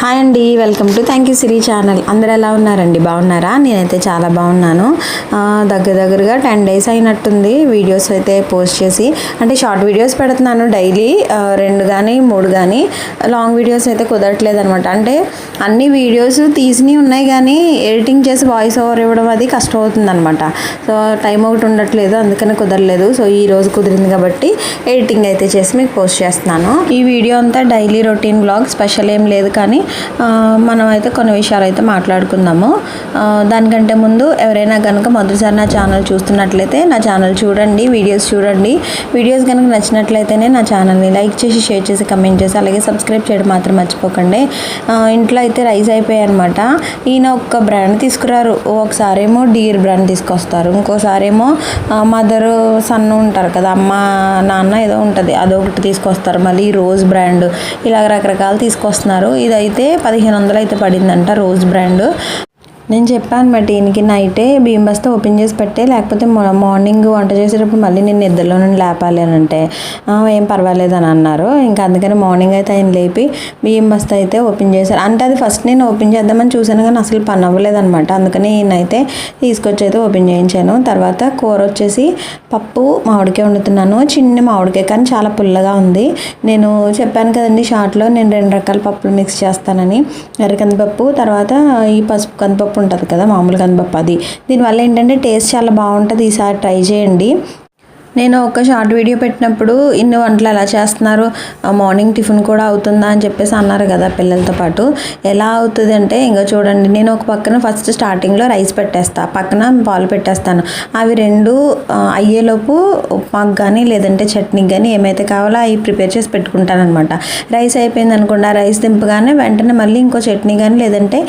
Hi అండి welcome to thank you Siri channel అందరు ఎలా ఉన్నారండి? బాగున్నారా? నేనైతే చాలా బాగున్నాను. దగ్గర దగ్గరగా టెన్ డేస్ అయినట్టుంది. వీడియోస్ అయితే పోస్ట్ చేసి అంటే షార్ట్ వీడియోస్ పెడుతున్నాను డైలీ రెండు కానీ మూడు కానీ లాంగ్ వీడియోస్ అయితే కుదరట్లేదు అనమాట అంటే అన్ని వీడియోస్ తీసినవి ఉన్నాయి కానీ ఎడిటింగ్ చేసి వాయిస్ ఓవర్ ఇవ్వడం అది కష్టం అవుతుంది అనమాట సో టైం ఒకటి ఉండట్లేదు అందుకని కుదరలేదు. సో ఈ రోజు కుదిరింది కాబట్టి ఎడిటింగ్ అయితే చేసి మీకు పోస్ట్ చేస్తున్నాను. ఈ వీడియో అంతా డైలీ రొటీన్ బ్లాగ్ స్పెషల్ ఏం లేదు కానీ మనం అయితే కొన్ని విషయాలు అయితే మాట్లాడుకుందాము దానికంటే ముందు ఎవరైనా కనుక మొదటిసారి నా ఛానల్ చూస్తున్నట్లయితే నా ఛానల్ చూడండి వీడియోస్ చూడండి. వీడియోస్ కనుక నచ్చినట్లయితేనే నా ఛానల్ని లైక్ చేసి షేర్ చేసి కమెంట్ చేసి అలాగే సబ్స్క్రైబ్ చేయడం మాత్రం మర్చిపోకండి. ఇంట్లో అయితే రైస్ అయిపోయాయి అనమాట ఈయన ఒక్క బ్రాండ్ తీసుకురారు. ఒకసారేమో డీర్ బ్రాండ్ తీసుకొస్తారు. ఇంకోసారేమో మదర్ సన్ ఉంటారు కదా అమ్మ నాన్న ఏదో ఉంటుంది. అదొకటి తీసుకొస్తారు. మళ్ళీ రోజ్ బ్రాండ్. ఇలాగ రకరకాలు తీసుకొస్తున్నారు. ఇదైతే అయితే పదిహేను వందలు అయితే పడిందంట రోజ్ బ్రాండ్. నేను చెప్పాను బట్ ఈయనకి నైటే బియ్యం బస్తా ఓపెన్ చేసి పెట్టే లేకపోతే మార్నింగ్ వంట చేసేటప్పుడు మళ్ళీ నేను నిద్రలో నుండి లేపాలి అని అంటే ఏం పర్వాలేదు అని అన్నారు. ఇంకా అందుకని మార్నింగ్ అయితే ఆయన లేపి బియ్యం బస్తా అయితే ఓపెన్ చేశారు. అంటే అది ఫస్ట్ నేను ఓపెన్ చేద్దామని చూశాను కానీ అసలు పని అవ్వలేదు అనమాట అందుకని ఈయన తీసుకొచ్చి అయితే ఓపెన్ చేయించాను. తర్వాత కూర వచ్చేసి పప్పు మామిడికాయ వండుతున్నాను. చిన్న మామిడికాయ కానీ చాలా పుల్లగా ఉంది. నేను చెప్పాను కదండి షార్ట్లో నేను రెండు రకాల పప్పులు మిక్స్ చేస్తానని ఎర్ర కందిపప్పు తర్వాత ఈ పసుపు కందిపప్పు ఉంటుంది కదా మామూలుగా కందిపప్పు అది దీనివల్ల ఏంటంటే టేస్ట్ చాలా బాగుంటుంది. ఈసారి ట్రై చేయండి. నేను ఒక షార్ట్ వీడియో పెట్టినప్పుడు ఇన్ని వంటలు ఎలా చేస్తున్నారు? మార్నింగ్ టిఫిన్ కూడా అవుతుందా అని చెప్పేసి అన్నారు కదా పిల్లలతో పాటు. ఎలా అవుతుంది అంటే ఇంకా చూడండి నేను ఒక పక్కన ఫస్ట్ స్టార్టింగ్లో రైస్ పెట్టేస్తా పక్కన పాలు పెట్టేస్తాను. అవి రెండు అయ్యేలోపు ఉప్మాకు కానీ లేదంటే చట్నీకి కానీ ఏమైతే కావాలో అవి ప్రిపేర్ చేసి పెట్టుకుంటాను అనమాట రైస్ అయిపోయింది అనుకోండి ఆ రైస్ దింపగానే వెంటనే మళ్ళీ ఇంకో చట్నీ కానీ లేదంటే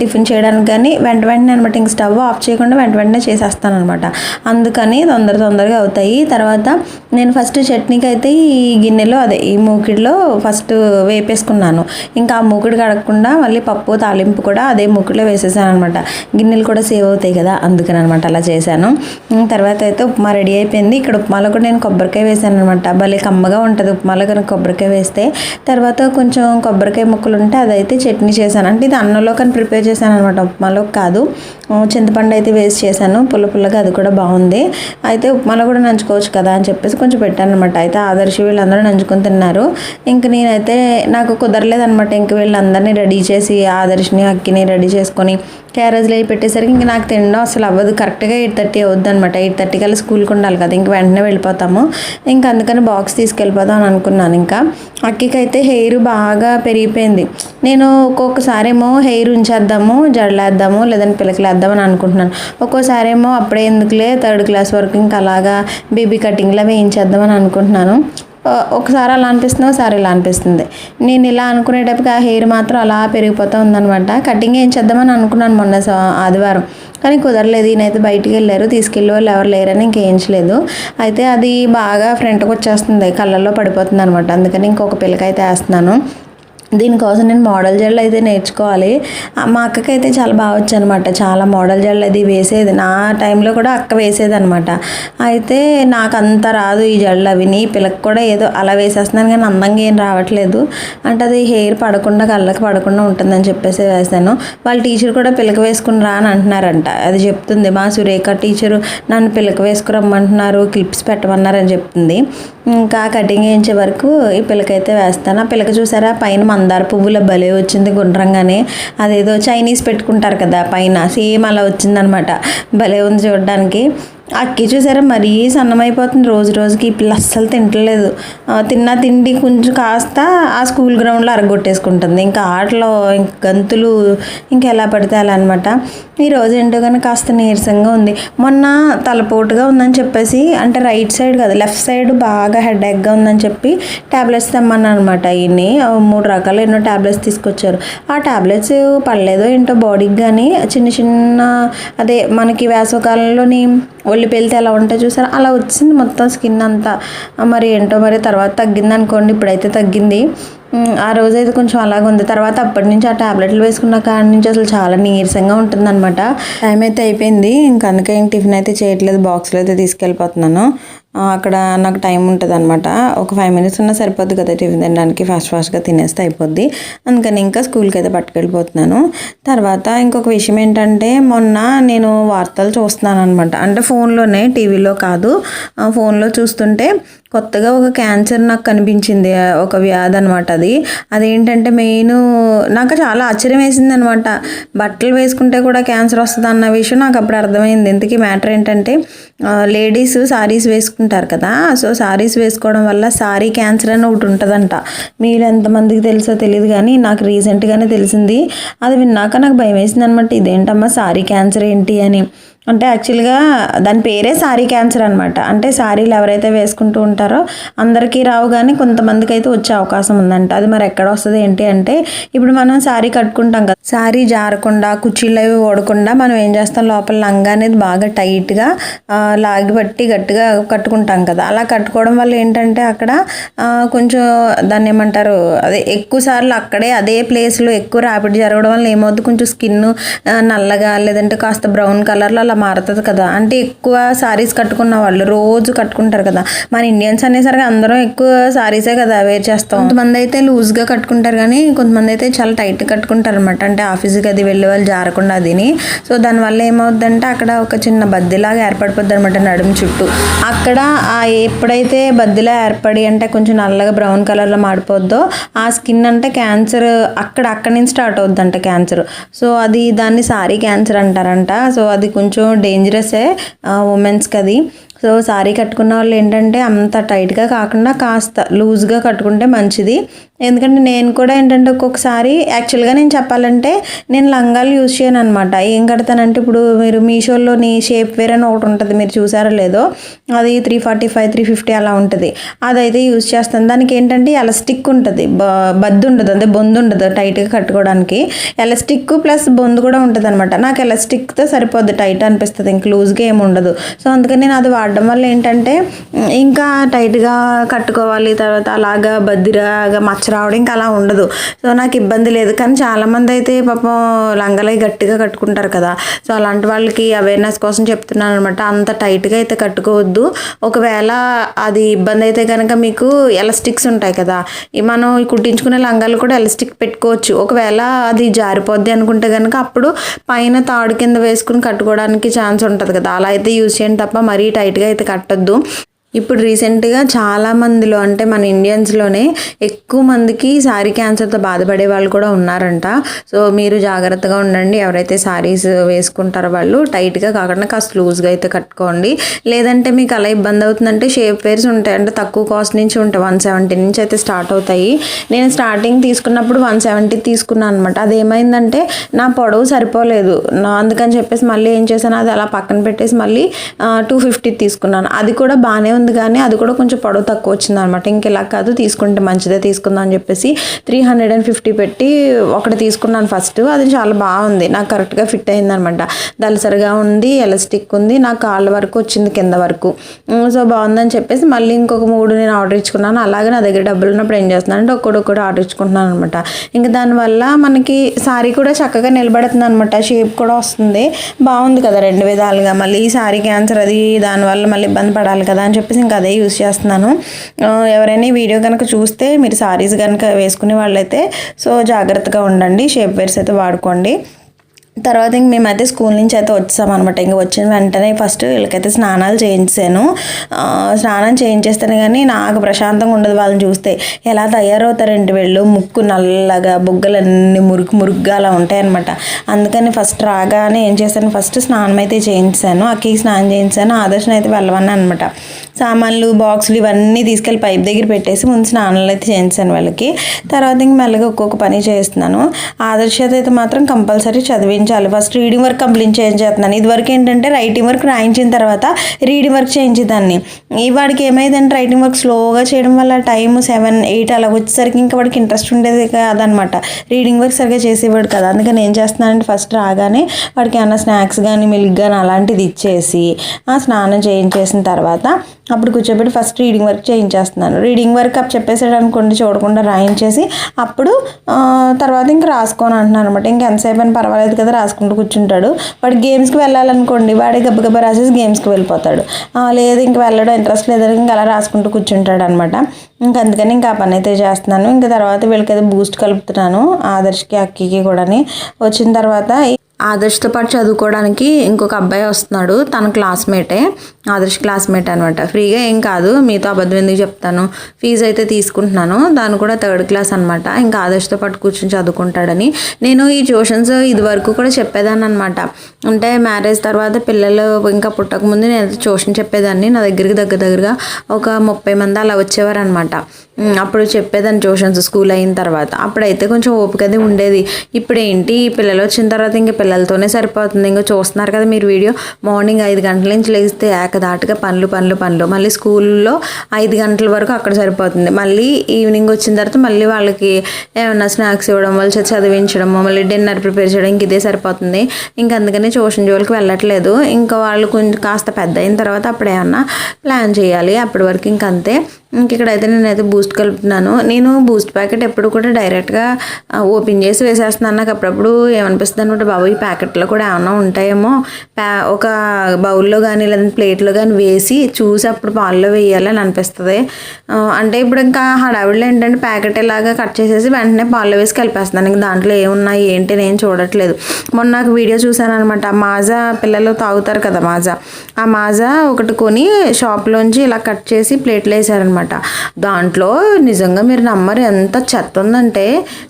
టిఫిన్ చేయడానికి కానీ వెంట వెంటనే అనమాట ఇంక స్టవ్ ఆఫ్ చేయకుండా వెంట వెంటనే చేసేస్తాను అనమాట అందుకని తొందర తొందరగా అవుతాయి. తర్వాత నేను ఫస్ట్ చట్నీకి అయితే ఈ గిన్నెలో అదే ఈ మూకిడిలో ఫస్ట్ వేపేసుకున్నాను. ఇంకా ఆ మూకిడి కడగకుండా మళ్ళీ పప్పు తాలింపు కూడా అదే మూకిడిలో వేసేసాను అనమాట గిన్నెలు కూడా సేవ్ అవుతాయి కదా అందుకని అనమాట అలా చేశాను. తర్వాత అయితే ఉప్మా రెడీ అయిపోయింది. ఇక్కడ ఉప్మాలో కూడా నేను కొబ్బరికాయ వేసాను అనమాట భలే కమ్మగా ఉంటుంది ఉప్మాలో కనుక కొబ్బరికాయ వేస్తే. తర్వాత కొంచెం కొబ్బరికాయ ముక్కలు ఉంటే అదైతే చట్నీ చేశాను. అంటే ఇది అన్నంలో కానీ ప్రిపేర్ చేశాను అనమాట ఉప్మాలో కాదు. చింతపండు అయితే వేస్ట్ చేశాను. పుల్ల పుల్లగా అది కూడా బాగుంది. అయితే ఉప్మాలో కూడా నంచుకోవచ్చు కదా అని చెప్పేసి కొంచెం పెట్టాను అనమాట అయితే ఆదర్శి వీళ్ళందరూ నంచుకొని తిన్నారు. ఇంక నేనైతే నాకు కుదరలేదనమాట ఇంక వీళ్ళందరినీ రెడీ చేసి ఆదర్శిని అక్కిని రెడీ చేసుకొని క్యారేజ్లో అవి పెట్టేసరికి ఇంక నాకు తినడం అసలు అవ్వదు. కరెక్ట్గా ఎయిట్ థర్టీ అవుద్ది అనమాట ఎయిట్ థర్టీ కల్లా స్కూల్కి ఉండాలి కదా. ఇంక వెంటనే వెళ్ళిపోతాము. ఇంక అందుకని బాక్స్ తీసుకెళ్ళిపోదాం అని అనుకున్నాను ఇంకా. అక్కికి అయితే హెయిర్ బాగా పెరిగిపోయింది. నేను ఒక్కొక్కసారి ఏమో హెయిర్ ఉంచేద్దాము జడలేద్దాము లేదంటే పిలకలేద్దాం చేద్దామని అనుకుంటున్నాను. ఒక్కోసారి ఏమో అప్పుడే ఎందుకులే థర్డ్ క్లాస్ వరకు ఇంకా అలాగా బేబీ కటింగ్లా వేయించేద్దామని అనుకుంటున్నాను. ఒకసారి అలా అనిపిస్తుంది ఒకసారి ఇలా అనిపిస్తుంది. నేను ఇలా అనుకునేటప్పుడు ఆ హెయిర్ మాత్రం అలా పెరిగిపోతూ ఉందనమాట కటింగ్ ఏం చేద్దామని అనుకున్నాను మొన్న ఆదివారం. కానీ కుదరలేదు ఈయనైతే బయటికి వెళ్ళారు తీసుకెళ్ళే వాళ్ళు ఎవరు లేరని ఇంకేయించలేదు అయితే అది బాగా ఫ్రంట్కి వచ్చేస్తుంది కళ్ళల్లో పడిపోతుంది అనమాట అందుకని ఇంకొక పిల్లకైతే వేస్తున్నాను. దీనికోసం నేను మోడల్ జడలు అయితే నేర్చుకోవాలి. మా అక్కకి అయితే చాలా బాగా వచ్చనమాట చాలా మోడల్ జడలు అది వేసేది. నా టైంలో కూడా అక్క వేసేది అనమాట అయితే నాకు అంత రాదు ఈ జడలు అవి. నీ పిల్లకి కూడా ఏదో అలా వేసేస్తున్నాను కానీ అందంగా ఏం రావట్లేదు. అంటే అది హెయిర్ పడకుండా కళ్ళకి పడకుండా ఉంటుందని చెప్పేసి వేసాను. వాళ్ళ టీచర్ కూడా పిల్లకి వేసుకుని రా అని అంటున్నారంట. అది చెప్తుంది. మా సురేఖ టీచరు నన్ను పిల్లకి వేసుకురమ్మంటున్నారు క్లిప్స్ పెట్టమన్నారని చెప్తుంది. ఇంకా కటింగ్ వేయించే వరకు ఈ పిల్లకైతే వేస్తాను. ఆ పిల్లక చూసారా? పైన మందార పువ్వుల భలే వచ్చింది గుండ్రంగానే. అదేదో చైనీస్ పెట్టుకుంటారు కదా పైన. సేమ్ అలా వచ్చిందనమాట. భలే ఉంది చూడడానికి. అక్కి చూసారా మరీ సన్నమైపోతుంది. రోజు రోజుకి ఈ పిల్ల అస్సలు తింటలేదు. ఆ, తిన్న తిండి కొంచెం కాస్త ఆ స్కూల్ గ్రౌండ్లో అరగొట్టేసుకుంటుంది. ఇంకా ఆటలో ఇంక గంతులు ఇంకా ఎలా పడితే అలా అనమాట ఈ రోజు ఏంటో కానీ కాస్త నీరసంగా ఉంది. మొన్న తలపోటుగా ఉందని చెప్పేసి అంటే రైట్ సైడ్ కదా లెఫ్ట్ సైడ్ బాగా హెడేక్గా ఉందని చెప్పి ట్యాబ్లెట్స్ తెమ్మన్నాను అనమాట ఈయన్ని మూడు రకాల ఎన్నో ట్యాబ్లెట్స్ తీసుకొచ్చారు. ఆ ట్యాబ్లెట్స్ పడలేదో ఏంటో బాడీకి కానీ చిన్న చిన్న అదే మనకి వేసవకాలంలోని ఒళ్ళు ఎలా ఉంటాయి చూసారా? అలా వచ్చింది మొత్తం స్కిన్ అంతా. మరి ఏంటో మరి తర్వాత తగ్గింది అనుకోండి ఇప్పుడైతే తగ్గింది. ఆ రోజు అయితే కొంచెం అలాగ ఉంది తర్వాత అప్పటి నుంచి ఆ టాబ్లెట్లు వేసుకున్న కాడ నుంచి అసలు చాలా నీరసంగా ఉంటుందన్నమాట. టైం అయితే అయిపోయింది. ఇంకా అందుకే ఇంక టిఫిన్ అయితే చేయట్లేదు. బాక్స్లో అయితే తీసుకెళ్ళిపోతున్నాను. అక్కడ నాకు టైం ఉంటుంది అనమాట ఒక ఫైవ్ మినిట్స్ ఉన్నా సరిపోద్ది కదా టిఫిన్ తినడానికి. ఫాస్ట్ ఫాస్ట్గా తినేస్తే అయిపోద్ది. అందుకని ఇంకా స్కూల్కి అయితే పట్టుకెళ్ళిపోతున్నాను. తర్వాత ఇంకొక విషయం ఏంటంటే మొన్న నేను వార్తలు చూస్తున్నాను అనమాట అంటే ఫోన్లోనే టీవీలో కాదు. ఫోన్లో చూస్తుంటే కొత్తగా ఒక క్యాన్సర్ నాకు కనిపించింది ఒక వ్యాధి అనమాట అది. అదేంటంటే మెయిన్ నాకు చాలా ఆశ్చర్యం వేసింది అనమాట బట్టలు వేసుకుంటే కూడా క్యాన్సర్ వస్తుంది అన్న విషయం నాకు అప్పుడు అర్థమైంది. ఇంతకీ మ్యాటర్ ఏంటంటే లేడీస్ సారీస్ వేసుకుంటారు కదా సో సారీస్ వేసుకోవడం వల్ల సారీ క్యాన్సర్ అని ఒకటి ఉంటుందంట. మీరు ఎంతమందికి తెలుసో తెలియదు కానీ నాకు రీసెంట్గానే తెలిసింది. అది విన్నాక నాకు భయం వేసింది అనమాట ఇదేంటమ్మా సారీ క్యాన్సర్ ఏంటి అని. అంటే యాక్చువల్గా దాని పేరే శారీ క్యాన్సర్ అనమాట అంటే శారీలు ఎవరైతే వేసుకుంటూ ఉంటారో అందరికీ రావు కానీ కొంతమందికి అయితే వచ్చే అవకాశం ఉందంట. అది మరి ఎక్కడ వస్తుంది ఏంటి అంటే ఇప్పుడు మనం శారీ కట్టుకుంటాం కదా. శారీ జారకుండా కుర్చీలు అవి ఓడకుండా మనం ఏం చేస్తాం? లోపల లంగా అనేది బాగా టైట్గా లాగిపట్టి గట్టిగా కట్టుకుంటాం కదా. అలా కట్టుకోవడం వల్ల ఏంటంటే అక్కడ కొంచెం దాన్ని ఏమంటారు? అదే ఎక్కువ సార్లు అక్కడే అదే ప్లేస్లో ఎక్కువ ర్యాపిడ్ జరగడం వల్ల ఏమవుతుంది కొంచెం స్కిన్ నల్లగా లేదంటే కాస్త బ్రౌన్ కలర్లో అలా మారుతుంది కదా. అంటే ఎక్కువ సారీస్ కట్టుకున్న వాళ్ళు రోజు కట్టుకుంటారు కదా. మన ఇండియన్స్ అనేసరికి అందరం ఎక్కువ సారీసే కదా వేర్ చేస్తాం. కొంతమంది అయితే లూజ్గా కట్టుకుంటారు కానీ కొంతమంది అయితే చాలా టైట్ కట్టుకుంటారు అనమాట అంటే ఆఫీస్కి అది వెళ్ళే వాళ్ళు జారకుండా అదిని. సో దానివల్ల ఏమవుద్దంటే అక్కడ ఒక చిన్న బద్దిలాగా ఏర్పడిపోద్ది అనమాట నడుము చుట్టూ. అక్కడ ఆ ఎప్పుడైతే బద్దిలా ఏర్పడి అంటే కొంచెం నల్లగా బ్రౌన్ కలర్లో మాడిపోద్దో ఆ స్కిన్ అంటే క్యాన్సర్ అక్కడ అక్కడి నుంచి స్టార్ట్ అవుద్దంట క్యాన్సర్ సో అది దాన్ని సారీ క్యాన్సర్ అంటారంట. సో అది కొంచెం డేంజరసే ఉమెన్స్కి అది సో సారీ కట్టుకున్న వాళ్ళు ఏంటంటే అంత టైట్గా కాకుండా కాస్త లూజ్గా కట్టుకుంటే మంచిది. ఎందుకంటే నేను కూడా ఏంటంటే ఒక్కొక్కసారి యాక్చువల్గా నేను చెప్పాలంటే నేను లంగాలు యూజ్ చేయను అనమాట ఏం కడతానంటే ఇప్పుడు మీరు మీషోలోని షేప్ వేర్ అని ఒకటి ఉంటుంది మీరు చూసారో లేదో అది three forty five three fifty అలా ఉంటుంది. అదైతే యూజ్ చేస్తాను. దానికి ఏంటంటే ఎలస్టిక్ ఉంటుంది బ బద్దు ఉండదు అంటే బొందు ఉండదు టైట్గా కట్టుకోవడానికి. ఎలస్టిక్ ప్లస్ బొందు కూడా ఉంటుంది అనమాట నాకు ఎలస్టిక్తో సరిపోద్ది టైట్ అనిపిస్తుంది ఇంక లూజ్గా ఏమి ఉండదు. సో అందుకని నేను అది వాడడం వల్ల ఏంటంటే ఇంకా టైట్గా కట్టుకోవాలి తర్వాత అలాగా బద్దిరాగా మచ్చ రావడం ఇంకా అలా ఉండదు. సో నాకు ఇబ్బంది లేదు. కానీ చాలామంది అయితే పాపం లంగలై గట్టిగా కట్టుకుంటారు కదా. సో అలాంటి వాళ్ళకి అవేర్నెస్ కోసం చెప్తున్నాను అనమాట అంత టైట్గా అయితే కట్టుకోవద్దు. ఒకవేళ అది ఇబ్బంది అయితే కనుక మీకు ఎలాస్టిక్స్ ఉంటాయి కదా. మనం కుట్టించుకునే లంగాలు కూడా ఎలాస్టిక్ పెట్టుకోవచ్చు. ఒకవేళ అది జారిపోద్ది అనుకుంటే కనుక అప్పుడు పైన తాడు కింద వేసుకుని కట్టుకోవడానికి ఛాన్స్ ఉంటుంది కదా. అలా అయితే యూజ్ చేయండి తప్ప మరీ టైట్గా అయితే కట్టొద్దు. ఇప్పుడు రీసెంట్గా చాలా మందిలో అంటే మన ఇండియన్స్లోనే ఎక్కువ మందికి శారీ క్యాన్సర్తో బాధపడే వాళ్ళు కూడా ఉన్నారంట. సో మీరు జాగ్రత్తగా ఉండండి. ఎవరైతే శారీస్ వేసుకుంటారో వాళ్ళు టైట్గా కాకుండా కాస్త లూజ్గా అయితే కట్టుకోండి. లేదంటే మీకు అలా ఇబ్బంది అవుతుందంటే షేప్ వేర్స్ ఉంటాయి. అంటే తక్కువ కాస్ట్ నుంచి ఉంటాయి. వన్ సెవెంటీ నుంచి అయితే స్టార్ట్ అవుతాయి. నేను స్టార్టింగ్ తీసుకున్నప్పుడు వన్ సెవెంటీ తీసుకున్నాను అనమాట అదేమైందంటే నా పొడవు సరిపోలేదు. నా అందుకని చెప్పేసి మళ్ళీ ఏం చేశాను? అది అలా పక్కన పెట్టేసి మళ్ళీ టూ ఫిఫ్టీ తీసుకున్నాను. అది కూడా బాగానే ఉంది కానీ అది కూడా కొంచెం పొడవు తక్కువ వచ్చింది అనమాట ఇంక ఇలా కాదు తీసుకుంటే మంచిదే తీసుకుందాం అని చెప్పేసి త్రీ హండ్రెడ్ అండ్ ఫిఫ్టీ పెట్టి ఒకటి తీసుకున్నాను ఫస్ట్ అది చాలా బాగుంది. నాకు కరెక్ట్గా ఫిట్ అయింది అనమాట దలసరిగా ఉంది ఎలాస్టిక్ ఉంది నా కాళ్ళ వరకు వచ్చింది కింద వరకు. సో బాగుందని చెప్పేసి మళ్ళీ ఇంకొక మూడు నేను ఆర్డర్ ఇచ్చుకున్నాను. అలాగే నా దగ్గర డబ్బులు ఉన్నప్పుడు ఏం చేస్తున్నాను అంటే ఒక్కడొక్కడు ఆర్డర్ ఇచ్చుకుంటున్నాను అనమాట ఇంకా దానివల్ల మనకి సారీ కూడా చక్కగా నిలబడుతుంది అనమాట షేప్ కూడా వస్తుంది. బాగుంది కదా రెండు విధాలుగా. మళ్ళీ ఈ సారీ క్యాన్సర్ అది దానివల్ల మళ్ళీ ఇబ్బంది పడాలి కదా అని చెప్పి చెప్పేసి ఇంకా అదే యూస్ చేస్తున్నాను. ఎవరైనా ఈ వీడియో కనుక చూస్తే మీరు సారీస్ కనుక వేసుకునే వాళ్ళైతే సో జాగ్రత్తగా ఉండండి. షేప్ వేర్స్ అయితే వాడుకోండి. తర్వాత ఇంక మేమైతే స్కూల్ నుంచి అయితే వచ్చామన్నమాట ఇంక వచ్చిన వెంటనే ఫస్ట్ వీళ్ళకైతే స్నానాలు చేయించాను. స్నానం చేయించేస్తాను కానీ నాకు ప్రశాంతంగా ఉండదు వాళ్ళని చూస్తే. ఎలా తయారవుతారంటే వీళ్ళు? ముక్కు నల్లగా బొగ్గలన్నీ మురుకు మురుగ్గా అలా ఉంటాయన్నమాట. అందుకని ఫస్ట్ రాగానే ఏం చేశాను? ఫస్ట్ స్నానం అయితే చేయించాను. అక్కకి స్నానం చేయించాను. ఆదర్శన అయితే వెళ్ళవన్నా అనమాట సామాన్లు బాక్సులు ఇవన్నీ తీసుకెళ్ళి పైప్ దగ్గర పెట్టేసి ముందు స్నానాలు అయితే చేయించాను వాళ్ళకి. తర్వాత ఇంక మెల్లగా ఒక్కొక్క పని చేస్తున్నాను. ఆదర్శ అయితే మాత్రం కంపల్సరీ చదివి చేయించాలి. ఫస్ట్ రీడింగ్ వర్క్ కంప్లీట్ చేయించేస్తున్నాను ఇది వరకు ఏంటంటే రైటింగ్ వర్క్ రాయించిన తర్వాత రీడింగ్ వర్క్ చేయించేదాన్ని. ఈ వాడికి ఏమైందంటే రైటింగ్ వర్క్ స్లోగా చేయడం వల్ల టైం సెవెన్ ఎయిట్ అలా వచ్చేసరికి ఇంకా వాడికి ఇంట్రెస్ట్ ఉండేది కాదనమాట రీడింగ్ వర్క్ సరిగ్గా చేసేవాడు కదా. అందుకని ఏం చేస్తున్నానంటే ఫస్ట్ రాగానే వాడికి ఏమన్నా స్నాక్స్ కానీ మిల్క్ కానీ అలాంటిది ఇచ్చేసి ఆ స్నానం చేయించేసిన తర్వాత అప్పుడు కూర్చోబెట్టి ఫస్ట్ రీడింగ్ వర్క్ చేయించేస్తున్నాను. రీడింగ్ వర్క్ అప్ చెప్పేసాడు అనుకోండి చూడకుండా రాయించేసి అప్పుడు తర్వాత ఇంకా రాసుకోను అంటున్నాను అనమాట ఇంకెంతసేపు అని పర్వాలేదు కదా రాసుకుంటూ కూర్చుంటాడు. వాడు గేమ్స్కి వెళ్ళాలనుకోండి వాడి గబగబా రాసేసి గేమ్స్కి వెళ్ళిపోతాడు. లేదు ఇంక వెళ్ళడం ఇంట్రెస్ట్ లేదని ఇంకా అలా రాసుకుంటూ కూర్చుంటాడు అనమాట ఇంకా అందుకని ఇంకా ఆ పని అయితే చేస్తున్నాను. ఇంకా తర్వాత వీళ్ళకైతే బూస్ట్ కలుపుతున్నాను ఆదర్శకి అక్కికి కూడాని. వచ్చిన తర్వాత ఆదర్శ్తో పాటు చదువుకోవడానికి ఇంకొక అబ్బాయి వస్తున్నాడు తన క్లాస్మేటే ఆదర్శ్ క్లాస్మేట్ అనమాట ఫ్రీగా ఏం కాదు మీతో అబద్ధం ఎందుకు చెప్తాను? ఫీజు అయితే తీసుకుంటున్నాను దాని కూడా థర్డ్ క్లాస్ అనమాట ఇంకా ఆదర్శ్తో పాటు కూర్చొని చదువుకుంటాడని. నేను ఈ ట్యూషన్స్ ఇదివరకు కూడా చెప్పేదాన్ని అనమాట అంటే మ్యారేజ్ తర్వాత పిల్లలు ఇంకా పుట్టకముందు నేను ట్యూషన్ చెప్పేదాన్ని. నా దగ్గరికి దగ్గర దగ్గరగా ఒక ముప్పై మంది అలా వచ్చేవారు అనమాట అప్పుడు చెప్పేదాన్ని ట్యూషన్స్ స్కూల్ అయిన తర్వాత. అప్పుడైతే కొంచెం ఓపిక అది ఉండేది. ఇప్పుడు ఏంటి పిల్లలు వచ్చిన తర్వాత ఇంకా పిల్లలతోనే సరిపోతుంది. ఇంకా చూస్తున్నారు కదా మీరు వీడియో. మార్నింగ్ ఐదు గంటల నుంచి లేస్తే ఏకదాటుగా పనులు పనులు పనులు. మళ్ళీ స్కూల్లో ఐదు గంటల వరకు అక్కడ సరిపోతుంది. మళ్ళీ ఈవినింగ్ వచ్చిన తర్వాత మళ్ళీ వాళ్ళకి ఏమన్నా స్నాక్స్ ఇవ్వడం వాళ్ళు చదివించడము చదివించడం మళ్ళీ డిన్నర్ ప్రిపేర్ చేయడం ఇంక ఇదే సరిపోతుంది. ఇంకా అందుకని ట్యూషన్ జోలికి వెళ్ళట్లేదు. ఇంకా వాళ్ళు కొంచెం కాస్త పెద్ద అయిన తర్వాత అప్పుడు ఏమన్నా ప్లాన్ చేయాలి. అప్పటి వరకు ఇంక అంతే ఇక్కడైతే నేనైతే బూస్ట్ కలుపుతున్నాను. నేను బూస్ట్ ప్యాకెట్ ఎప్పుడు కూడా డైరెక్ట్గా ఓపెన్ చేసి వేసేస్తున్నాను. నాకు అప్పుడప్పుడు ఏమనిపిస్తుంది అనమాట బాబు ఈ ప్యాకెట్లో కూడా ఏమన్నా ఉంటాయేమో. ప్యా ఒక బౌల్లో కానీ లేదంటే ప్లేట్లో కానీ వేసి చూసి అప్పుడు పాల్లో వేయాలని అనిపిస్తుంది. అంటే ఇప్పుడు ఇంకా హడావిడిలో ఏంటంటే ప్యాకెట్ ఇలాగా కట్ చేసేసి వెంటనే పాల్లో వేసి కలిపేస్తున్నాను. ఇంకా దాంట్లో ఏమున్నాయి ఏంటి నేను చూడట్లేదు. మొన్న నాకు వీడియో చూసాను అనమాట మాజా పిల్లలు తాగుతారు కదా మాజా. ఆ మాజా ఒకటి కొని షాప్లోంచి ఇలా కట్ చేసి ప్లేట్లో వేసారనమాట దాంట్లో నిజంగా మీరు నమ్మరు ఎంత చెత్త ఉందంటే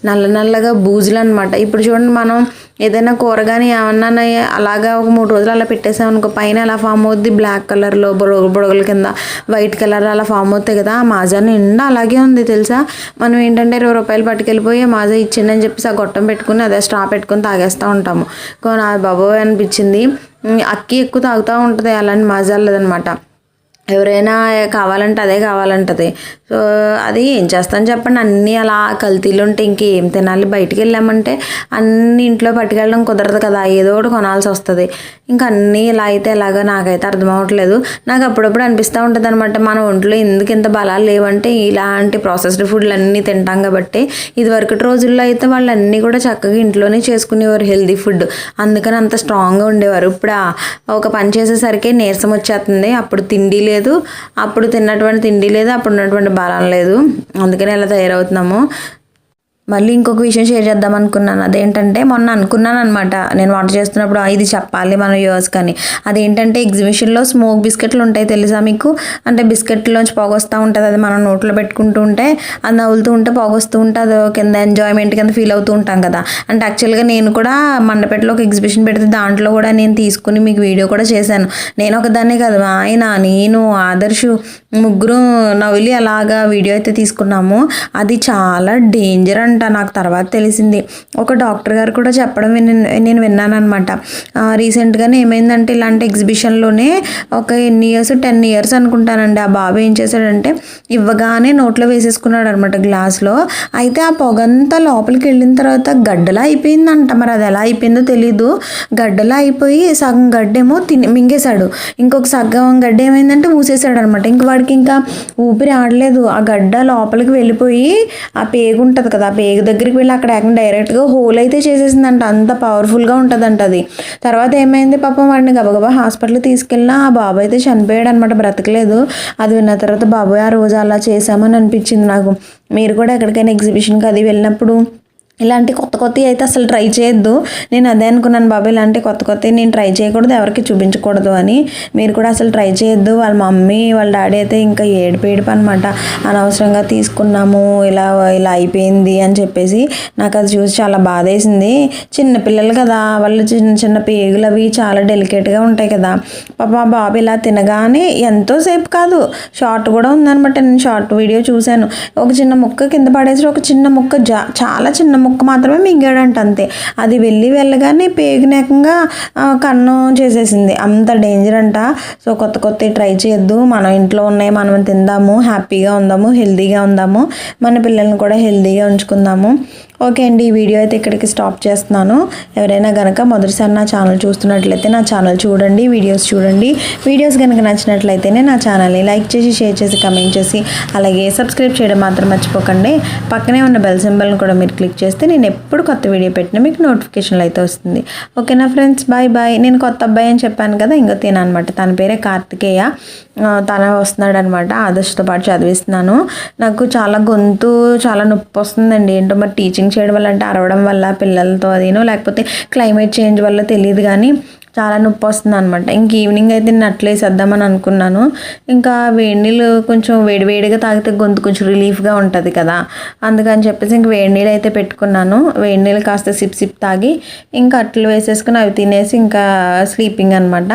నల్ల నల్లగా బూజులు అనమాట ఇప్పుడు చూడండి మనం ఏదైనా కూర కానీ ఏమన్నా అలాగా ఒక మూడు రోజులు అలా పెట్టేసామనుకో పైన అలా ఫామ్ అవుద్ది బ్లాక్ కలర్లో బుడగ బుడగల కింద. వైట్ కలర్ అలా ఫామ్ అవుతాయి కదా ఆ మాజా నిండా అలాగే ఉంది తెలుసా? మనం ఏంటంటే ఇరవై రూపాయలు పట్టుకెళ్ళిపోయి మాజా ఇచ్చిందని చెప్పేసి ఆ గొట్టం పెట్టుకుని అదే స్ట్రా పెట్టుకుని తాగేస్తూ ఉంటాము. నా బాబోయ్ అనిపించింది. అక్కి ఎక్కువ తాగుతూ ఉంటుంది అలాంటి మాజాలు లేదనమాట ఎవరైనా కావాలంటే అదే కావాలంటది. సో అది ఏం చేస్తాను చెప్పండి. అన్నీ అలా కల్తీలు ఉంటే ఇంకేం తినాలి? బయటికి వెళ్ళామంటే అన్ని ఇంట్లో పట్టుకెళ్ళడం కుదరదు కదా. ఏదో ఒకటి కొనాల్సి వస్తుంది. ఇంకా అన్నీ ఇలా అయితే ఎలాగో నాకైతే అర్థం అవ్వట్లేదు నాకు అప్పుడప్పుడు అనిపిస్తూ ఉంటుంది అనమాట మన ఒంట్లో ఎందుకు ఇంత బలాలు లేవంటే ఇలాంటి ప్రాసెస్డ్ ఫుడ్లు అన్నీ తింటాం కాబట్టి. ఇది రోజుల్లో అయితే వాళ్ళు అన్నీ కూడా చక్కగా ఇంట్లోనే చేసుకునేవారు హెల్దీ ఫుడ్. అందుకని అంత స్ట్రాంగ్గా ఉండేవారు. ఇప్పుడు ఒక పని చేసేసరికి నీరసం వచ్చేస్తుంది. అప్పుడు తిండి లేదు. అప్పుడు తిన్నటువంటి తిండి లేదు. అప్పుడు ఉన్నటువంటి బలం లేదు. అందుకనే ఇలా తయారవుతున్నాము. మళ్ళీ ఇంకొక విషయం షేర్ చేద్దాం అనుకున్నాను. అదేంటంటే మొన్న అనుకున్నాను అనమాట నేను వంట చేస్తున్నప్పుడు ఇది చెప్పాలి మన వ్యూవర్స్ కానీ. అదేంటంటే ఎగ్జిబిషన్లో స్మోక్ బిస్కెట్లు ఉంటాయి తెలుసా మీకు? అంటే బిస్కెట్లోంచి పొగొస్తూ ఉంటుంది. అది మనం నోట్లో పెట్టుకుంటూ ఉంటే అది నవ్వులుతూ ఉంటే పొగొస్తూ ఉంటే అది కింద ఎంజాయ్మెంట్ కింద ఫీల్ అవుతూ ఉంటాం కదా. అంటే యాక్చువల్గా నేను కూడా మండపేటలో ఒక ఎగ్జిబిషన్ పెడితే దాంట్లో కూడా నేను తీసుకుని మీకు వీడియో కూడా చేశాను. నేను ఒకదాన్నే కదా ఆయన నేను ఆదర్శు ముగ్గురు నవ్వులి అలాగా వీడియో అయితే తీసుకున్నాము. అది చాలా డేంజర్ అంట నాకు తర్వాత తెలిసింది. ఒక డాక్టర్ గారు కూడా చెప్పడం విన్- నేను విన్నాను అనమాట రీసెంట్గానే ఏమైందంటే ఇలాంటి ఎగ్జిబిషన్లోనే ఒక ఎన్ని ఇయర్స్ టెన్ ఇయర్స్ అనుకుంటానండి. ఆ బాబు ఏం చేశాడంటే ఇవ్వగానే నోట్లో వేసేసుకున్నాడు అనమాట గ్లాస్లో అయితే ఆ పొగంతా లోపలికి వెళ్ళిన తర్వాత గడ్డలా అయిపోయిందంట. మరి అది ఎలా అయిపోయిందో తెలీదు. గడ్డలా అయిపోయి సగం గడ్డేమో తిని మింగేశాడు. ఇంకొక సగం గడ్డ ఏమైందంటే మూసేశాడు అనమాట ఇంక వాడికి ఇంకా ఊపిరి ఆడలేదు. ఆ గడ్డ లోపలికి వెళ్ళిపోయి ఆ పేగు ఉంటుంది కదా ఆ పేగు దగ్గరికి వెళ్ళి అక్కడ ఏకంగా డైరెక్ట్గా హోల్ అయితే చేసేసిందంట. అంత పవర్ఫుల్గా ఉంటుందంట అది. తర్వాత ఏమైంది పాపం వాడిని గబగబా హాస్పిటల్కి తీసుకెళ్ళినా ఆ బాబు అయితే చనిపోయాడు అనమాట బ్రతకలేదు. అది విన్న తర్వాత బాబోయ్ ఆ రోజు అలా చేశామని అనిపించింది నాకు. మీరు కూడా ఎక్కడికైనా ఎగ్జిబిషన్కి అది వెళ్ళినప్పుడు ఇలాంటి కొత్త కొత్తవి అయితే అసలు ట్రై చేయొద్దు. నేను అదే అనుకున్నాను బాబు ఇలాంటి కొత్త కొత్తవి నేను ట్రై చేయకూడదు ఎవరికి చూపించకూడదు అని. మీరు కూడా అసలు ట్రై చేయొద్దు. వాళ్ళ మమ్మీ వాళ్ళ డాడీ అయితే ఇంకా ఏడుపు ఏడుపు అనమాట అనవసరంగా తీసుకున్నాము ఇలా ఇలా అయిపోయింది అని చెప్పేసి నాకు అది చూసి చాలా బాధ వేసింది చిన్నపిల్లలు కదా వాళ్ళు చిన్న చిన్న పేగులు అవి చాలా డెలికేట్గా ఉంటాయి కదా. పాప మా బాబు ఇలా తినగానే ఎంతోసేపు కాదు షార్ట్ కూడా ఉందనమాట నేను షార్ట్ వీడియో చూశాను. ఒక చిన్న ముక్క కింద పడేసి ఒక చిన్న ముక్క జా చాలా చిన్న ముక్క ముక్క మాత్రమే మింగాడంట అంతే. అది వెళ్ళి వెళ్ళగానే పేగునేకంగా కన్ను కన్నం చేసేసింది. అంత డేంజర్ అంట. సో కొత్త కొత్త ట్రై చేయొద్దు. మన ఇంట్లో ఉన్నాయి మనం తిందాము హ్యాపీగా ఉందాము హెల్తీగా ఉందాము. మన పిల్లల్ని కూడా హెల్తీగా ఉంచుకుందాము. ఓకే అండి ఈ వీడియో అయితే ఇక్కడికి స్టాప్ చేస్తున్నాను. ఎవరైనా కనుక మొదటిసారి నా ఛానల్ చూస్తున్నట్లయితే నా ఛానల్ చూడండి వీడియోస్ చూడండి. వీడియోస్ కనుక నచ్చినట్లయితేనే నా ఛానల్ని లైక్ చేసి షేర్ చేసి కమెంట్ చేసి అలాగే సబ్స్క్రైబ్ చేయడం మాత్రం మర్చిపోకండి. పక్కనే ఉన్న బెల్ సింబల్ని కూడా మీరు క్లిక్ చేస్తే నేను ఎప్పుడు కొత్త వీడియో పెట్టినా మీకు నోటిఫికేషన్లు అయితే వస్తుంది. ఓకేనా ఫ్రెండ్స్ బాయ్ బాయ్. నేను కొత్త అబ్బాయి అని చెప్పాను కదా ఇంకో తిన అనమాట తన పేరే కార్తికేయ. తన వస్తున్నాడు అనమాట ఆదర్శతో పాటు చదివిస్తున్నాను. నాకు చాలా గొంతు చాలా నొప్పి వస్తుందండి. ఏంటో మరి టీచింగ్ చేయడం వల్ల అంటే అరవడం వల్ల పిల్లలతో అదేనో లేకపోతే క్లైమేట్ చేంజ్ వల్ల తెలియదు కానీ చాలా నొప్పి వస్తుంది అనమాట ఇంక ఈవినింగ్ అయితే నేను అట్లే వేసేద్దామని అనుకున్నాను. ఇంకా వేడి నీళ్ళు కొంచెం వేడివేడిగా తాగితే గొంతు కొంచెం రిలీఫ్గా ఉంటుంది కదా. అందుకని చెప్పేసి ఇంక వేడి నీళ్ళు అయితే పెట్టుకున్నాను. వేడి నీళ్ళు కాస్త సిప్ సిప్ తాగి ఇంకా అట్లు వేసేసుకుని అవి తినేసి ఇంకా స్లీపింగ్ అనమాట.